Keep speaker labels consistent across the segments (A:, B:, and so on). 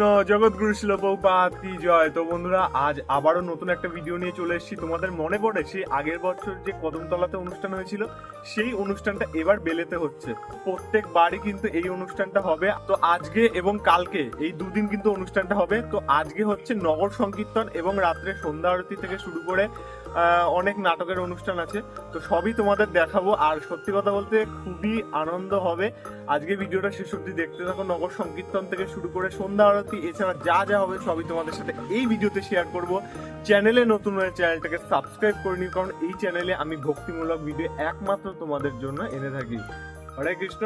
A: কৃষ্ণ, জগৎগুরু শিল কি জয়। তো বন্ধুরা, আজ আবারও নতুন একটা ভিডিও নিয়ে চলে এসেছি। তোমাদের মনে পড়ে সেই আগের বছর যে কদমতলাতে অনুষ্ঠান হয়েছিল? সেই অনুষ্ঠানটা এবার বেলেতে হচ্ছে। প্রত্যেক বাড়ি কিন্তু এই অনুষ্ঠানটা হবে। তো আজকে এবং কালকে, এই দুদিন কিন্তু অনুষ্ঠানটা হবে। তো আজকে হচ্ছে নগর সংকীর্তন এবং রাত্রে সন্ধ্যা আরতি থেকে শুরু করে অনেক নাটকের অনুষ্ঠান আছে। তো সবই তোমাদের দেখাবো। আর সত্যি কথা বলতে খুবই আনন্দ হবে। আজকে ভিডিওটা শেষ অব্দি দেখতে থাকো। নগর সংকীর্তন থেকে শুরু করে সন্ধ্যা আরতি এছাড়া যা যা হবে সবই তোমাদের সাথে এই ভিডিওতে শেয়ার করব। চ্যানেলে নতুন হয়ে চ্যানেলটাকে সাবস্ক্রাইব করে নিও কারণ এই চ্যানেলে আমি ভক্তিমূলক ভিডিও একমাত্র তোমাদের জন্য এনে থাকি। হরে কৃষ্ণ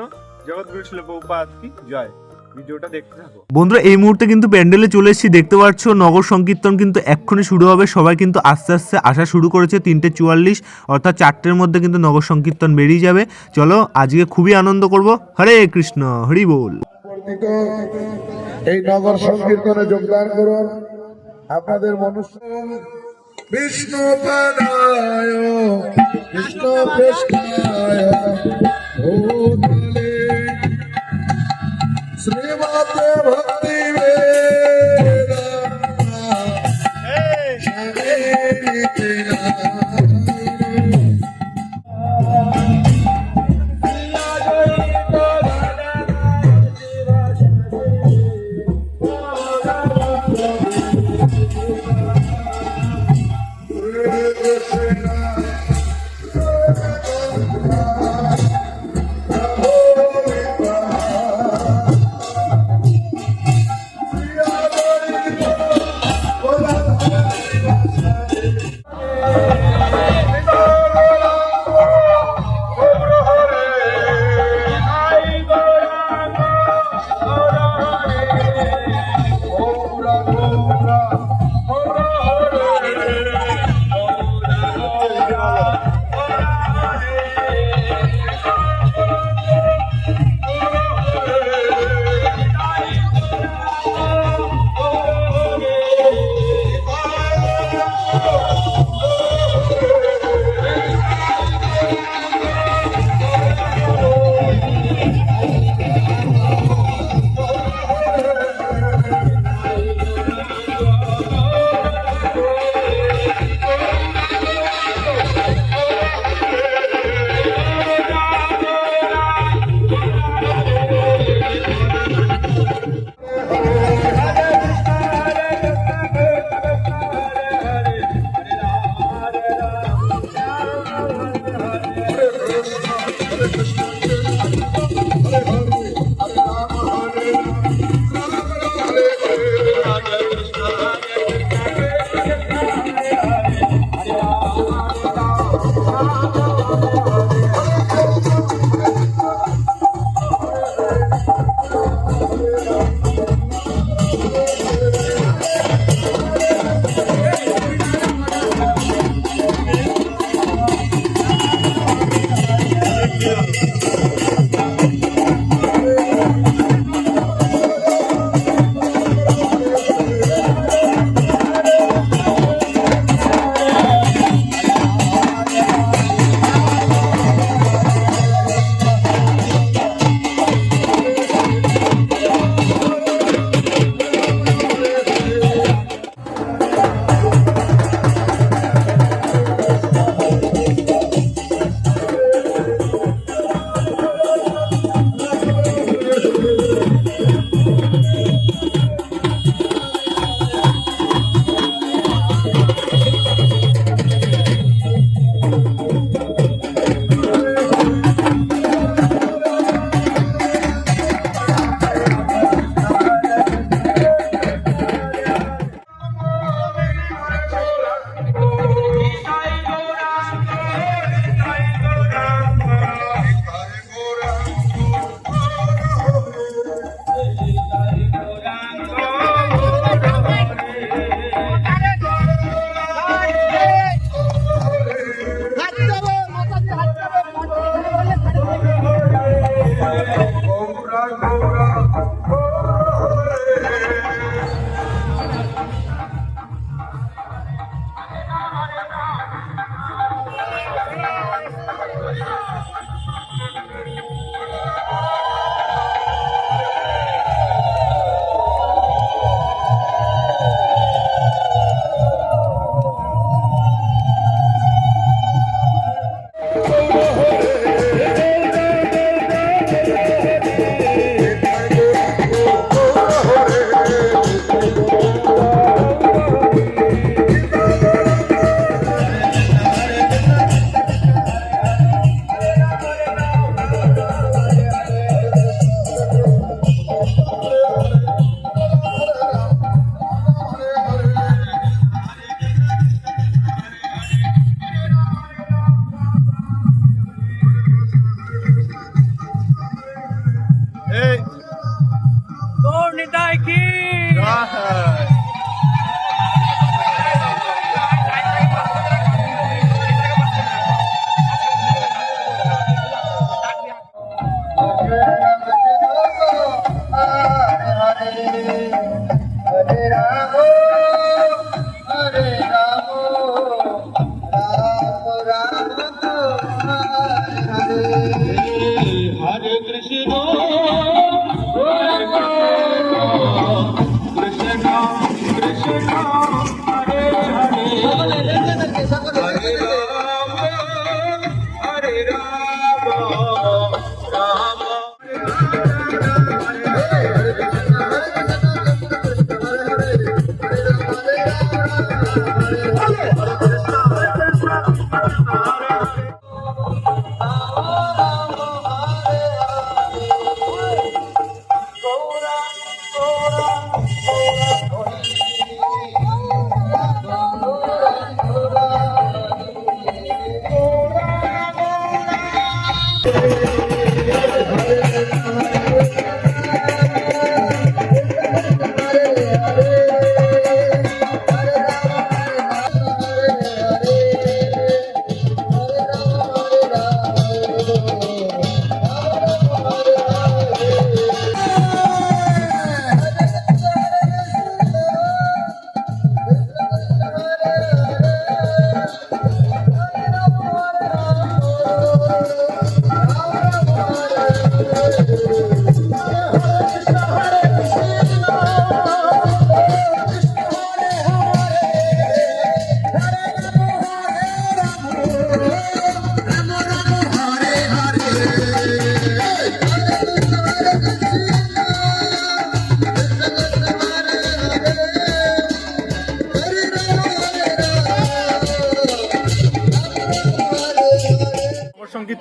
A: জগৎগুরু শিল বহুপাত কি জয়। ভিডিওটা দেখতে থাকো।
B: বন্ধুরা এই মুহূর্তে কিন্তু প্যান্ডেলে চলে এসেছি দেখতে পাচ্ছ নগর সংকীর্তন কিন্তু এক্ষুনি শুরু হবে। সবাই কিন্তু আস্তে আস্তে আসা শুরু করেছে তিনটে চুয়াল্লিশ অর্থাৎ চারটের মধ্যে কিন্তু নগর সংকীর্তন বেরিয়ে যাবে। চলো আজকে খুবই আনন্দ করব। হরে কৃষ্ণ হরি বল।
C: এই নগর সংকীর্তনে যোগদান করুন। আপনাদের মনুষ্য বিষ্ণু পদায় কৃষ্ণ কৃষ্ণায় ভূতলে। শ্রীমতে ভক্তি
A: Yeah.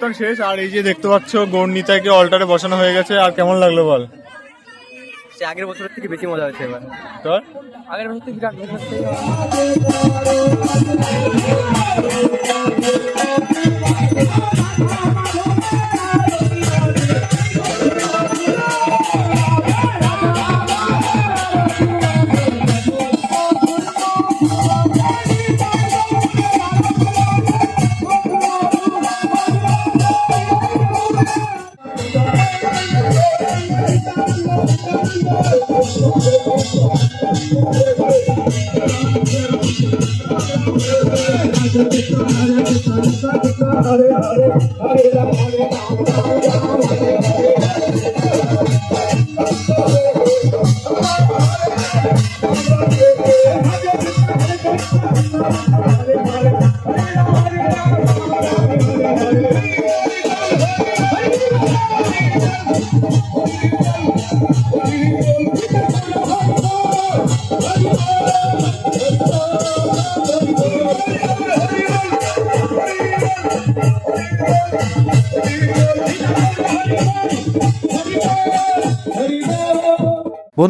A: নগর শেষ আর এই যে দেখতে পাচ্ছ গৌরনীতাকে অল্টারে বসানো হয়ে গেছে আর কেমন লাগল বল?
D: সে আগের বছরের থেকে বেশি মজা হচ্ছে এবার।
A: তোর?
D: আগের বছর থেকে বিরাট মজা হচ্ছে।
B: हरे हरे हरे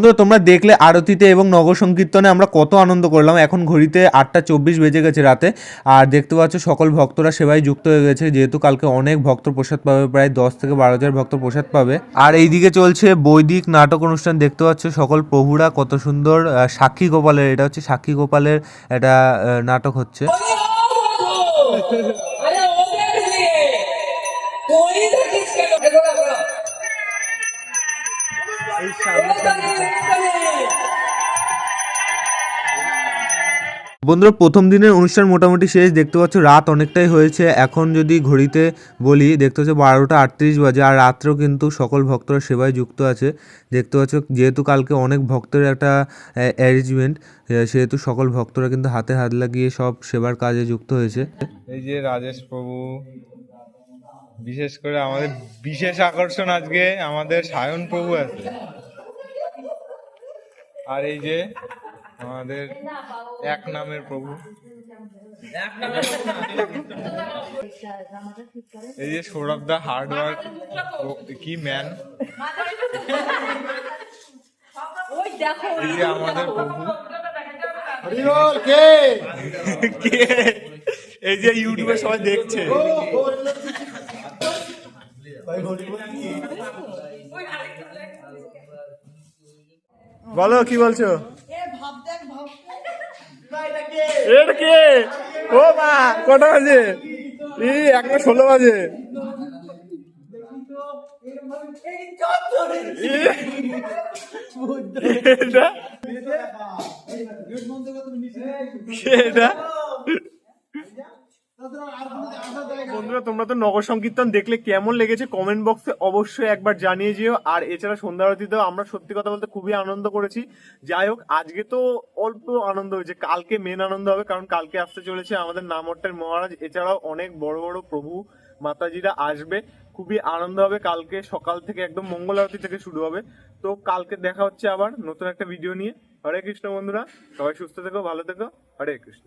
B: বন্ধুরা, তোমরা দেখলে আরতিতে এবং নগর সংকীর্তনে আমরা কত আনন্দ করলাম। এখন ঘড়িতে আটটা চব্বিশ বেজে গেছে রাতে। আর দেখতে পাচ্ছ, সকল ভক্তরা সেবায় যুক্ত হয়ে গেছে। যেহেতু কালকে অনেক ভক্ত প্রসাদ পাবে, প্রায় দশ থেকে বারো হাজার ভক্ত প্রসাদ পাবে। আর এইদিকে চলছে বৈদিক নাটক অনুষ্ঠান। দেখতে পাচ্ছ, সকল প্রভুরা কত সুন্দর সাক্ষী গোপালের, এটা হচ্ছে সাক্ষী গোপালের এটা নাটক হচ্ছে।
E: अरे
B: বন্ধুরা, প্রথম দিনের অনুষ্ঠান মোটামুটি শেষ। দেখতে পাচ্ছ, রাত অনেকটাই হয়েছে। এখন যদি ঘড়িতে বলি, দেখতে পাচ্ছ, বারোটা আটত্রিশ বাজে, আর রাত্রেও কিন্তু সকল ভক্তরা সেবায় যুক্ত আছে। দেখতে পাচ্ছ, যেহেতু কালকে অনেক ভক্তের একটা অ্যারেঞ্জমেন্ট সেহেতু সকল ভক্তরা কিন্তু হাতে হাত লাগিয়ে সব সেবার কাজে যুক্ত হয়েছে।
A: এই যে রাজেশ প্রভু বিশেষ করে আমাদের বিশেষ আকর্ষণ আজকে আমাদের সায়ন প্রভু আছে। আর এই যে আমাদের এক নামের প্রভু। এই যে সৌরভ দা হার্ড ওয়ার্ক কি ম্যান এই যে আমাদের প্রভু। কে? এই যে ইউটিউবে সবাই দেখছে। বলো কি বলছো? এটা কে? ও মা কটা বাজে? এই একটা ষোলো বাজে। এটা? বন্ধুরা, তোমরা তো নগর সংকীর্তন দেখলে কেমন লেগেছে কমেন্ট বক্সে অবশ্যই একবার জানিয়ে যেও। আর এছাড়া সন্ধ্যা আরতিতেও আমরা সত্যি কথা বলতে খুবই আনন্দ করেছি। যাই হোক, আজকে তো অল্প আনন্দ হয়েছে, কালকে মেন আনন্দ হবে, কারণ কালকে আসতে চলেছে আমাদের নামহট্টের মহারাজ। এছাড়াও অনেক বড় বড় প্রভু মাতাজিরা আসবে। খুবই আনন্দ হবে, কালকে সকাল থেকে একদম মঙ্গল আরতি থেকে শুরু হবে। তো কালকে দেখা হচ্ছে আবার নতুন একটা ভিডিও নিয়ে। হরে কৃষ্ণ বন্ধুরা, সবাই সুস্থ থেকো, ভালো থেকো। হরে কৃষ্ণ।